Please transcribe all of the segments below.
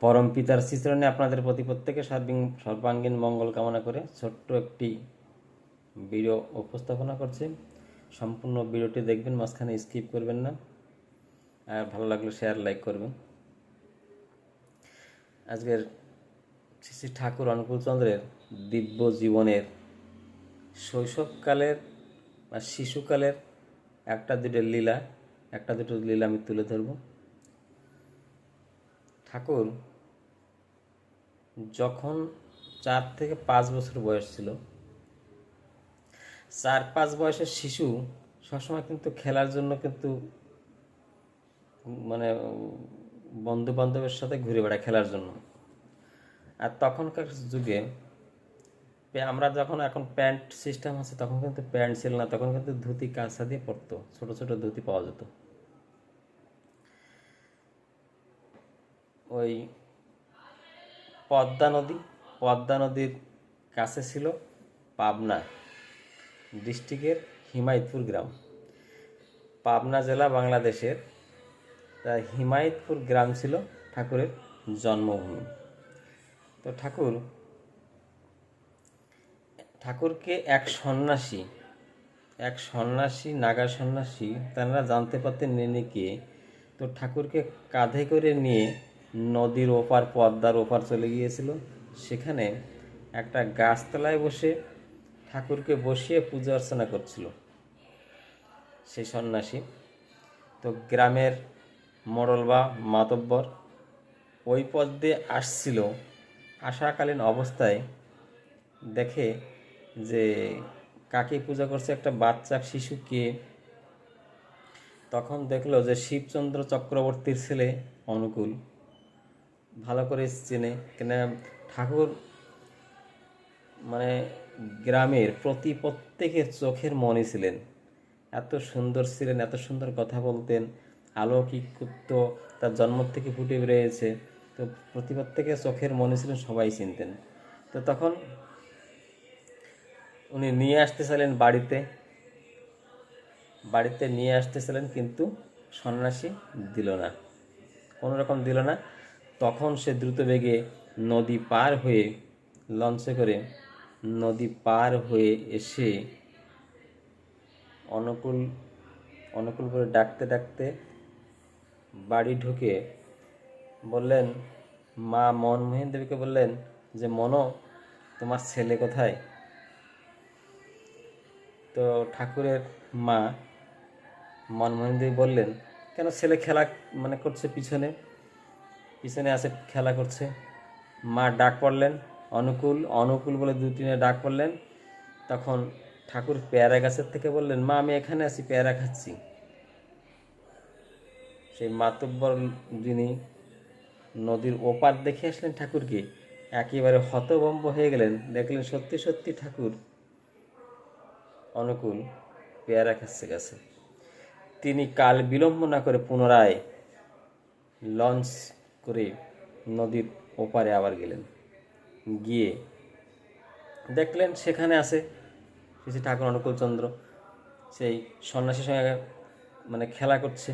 পরম পিতার শিচরণে আপনাদের প্রতি প্রত্যেকে সর্বিং- সর্বাঙ্গীন মঙ্গল কামনা করে ছোট্ট একটি ভিডিও উপস্থাপনা করছি। সম্পূর্ণ ভিডিওটি দেখবেন, মাঝখানে স্কিপ করবেন না। আর ভালো লাগলে শেয়ার লাইক করবেন। আজকের শ্রী ঠাকুর অনুকূলচন্দ্রের দিব্য জীবনের শৈশবকালের বা শিশুকালের একটা দুটো লীলা, একটা দুটো লীলা আমি তুলে ধরব। ঠাকুর যখন চার থেকে পাঁচ বছর বয়স ছিল, চার পাঁচ বয়সের শিশু সবসময় কিন্তু খেলার জন্য কিন্তু মানে বন্ধু বান্ধবের সাথে ঘুরে বেড়ায় খেলার জন্য। আর তখনকার যুগে আমরা যখন এখন প্যান্ট সিস্টেম আছে, তখন কিন্তু প্যান্ট ছিল না, তখন কিন্তু ধুতি কাঁচা দিয়ে পরতো, ছোট ছোট ধুতি পাওয়া যেত। ওই পদ্মা নদী, পদ্মা নদীর কাছে ছিল পাবনা ডিস্ট্রিক্টের হিমায়তপুর গ্রাম। পাবনা জেলা বাংলাদেশের, তা হিমায়তপুর গ্রাম ছিল ঠাকুরের জন্মভূমি। তো ঠাকুর, ঠাকুরকে এক সন্ন্যাসী এক সন্ন্যাসী, নাগা সন্ন্যাসী, তারা জানতে পারতেন নেনেকে তো ঠাকুরকে কাঁধে করে নিয়ে নদীর ওপার, পদ্মার ওপার চলে গিয়েছিল। সেখানে একটা গাছতলায় বসে ঠাকুরকে বসিয়ে পূজা অর্চনা করছিল সেই সন্ন্যাসী। তো গ্রামের মোড়ল বা মাতব্বর ওই পথ দিয়ে আসছিল। আসাকালীন অবস্থায় দেখে যে, কাকে পূজা করছে একটা বাচ্চা শিশুকে তখন দেখল যে শিবচন্দ্র চক্রবর্তীর ছেলে অনুকূল। ভালো করে চেনে। কেন ঠাকুর মানে গ্রামের প্রতি প্রত্যেকের চোখের মনে ছিলেন। এত সুন্দর ছিলেন, এত সুন্দর কথা বলতেন, আলৌকিক তো তার জন্ম থেকে ফুটে বেরিয়েছে। তো প্রতি প্রত্যেকের চোখের মনে ছিলেন, সবাই চিনতেন। তো তখন উনি নিয়ে আসতেছিলেন বাড়িতে। বাড়িতে নিয়ে আসতে আসতেছিলেন কিন্তু সন্ন্যাসী দিল না। কোনো রকম দিল না। তখন সে দ্রুত বেগে নদী পার হয়ে লঞ্চে করে নদী পার হয়ে এসে অনুকূল অনুকূল করে ডাকতে ডাকতে বাড়ি ঢুকে বললেন, মা মনমোহন দেবীকে বললেন যে, মনো, তোমার ছেলে কোথায়? তো ঠাকুরের মা মনমোহন দেবী বললেন, কেন ছেলে খেলা মানে করছে পিছনে? পিছনে আছে খেলা করছে। মা ডাক পড়লেন, অনুকূল অনুকূল বলে দু তিনে ডাক পড়লেন। তখন ঠাকুর পেয়ারা গাছের থেকে বললেন, মা, আমি এখানে আছি, পেয়ারা খাচ্ছি। সেই মাতব্বর যিনি নদীর ওপার দেখে আসলেন ঠাকুরকে, একেবারে হতভম্ব হয়ে গেলেন। দেখলেন, সত্যি সত্যি ঠাকুর অনুকূল পেয়ারা খাচ্ছে গেছে। তিনি কাল বিলম্ব না করে পুনরায় লঞ্চ করে নদীর ওপারে আবার গেলেন। গিয়ে দেখলেন সেখানে আছে শ্রী ঠাকুর অনুকূলচন্দ্র। সেই সন্ন্যাসীর সঙ্গে মানে খেলা করছে।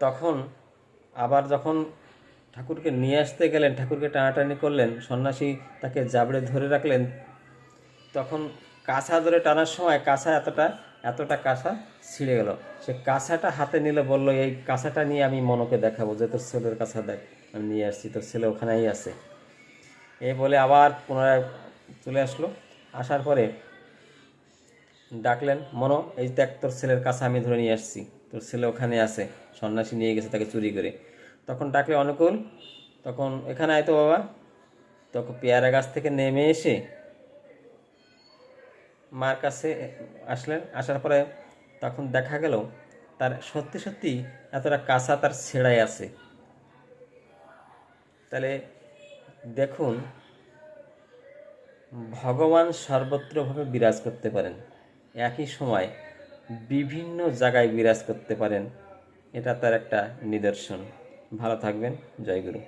তখন আবার যখন ঠাকুরকে নিয়ে আসতে গেলেন, ঠাকুরকে টানাটানি করলেন, সন্ন্যাসী তাকে জাবড়ে ধরে রাখলেন, তখন কাঁচা ধরে টানার সময় কাঁচা এতটা এতটা কাঁসা ছিঁড়ে গেল। সে কাঁসাটা হাতে নিলে বলল, এই কাঁসাটা নিয়ে আমি মনকে দেখাবো যে তোর ছেলের কাঁচা দেখ, আমি নিয়ে আসছি, তোর ছেলে ওখানেই আছে। এই বলে আবার পুনরায় চলে আসলো। আসার পরে ডাকলেন, মনো, এই দেখ তোর ছেলের কাছে আমি ধরে নিয়ে আসছি, তোর ছেলে ওখানে আছে, সন্ন্যাসী নিয়ে গেছে তাকে চুরি করে। তখন ডাকলে, অনুকূল, তখন এখানে আয় তো বাবা। তখন পেয়ারা গাছ থেকে নেমে এসে মার কাছে আসলেন, আসার পরে তখন দেখা গেল তার সত্যি সত্যি এতটা কাঁচা তার ছেঁড়াই আছে। তাহলে দেখুন, ভগবান সর্বত্রভাবে বিরাজ করতে পারেন। একই সময় বিভিন্ন জায়গায় বিরাজ করতে পারেন। এটা তার একটা নিদর্শন। ভালো থাকবেন। জয়গুরু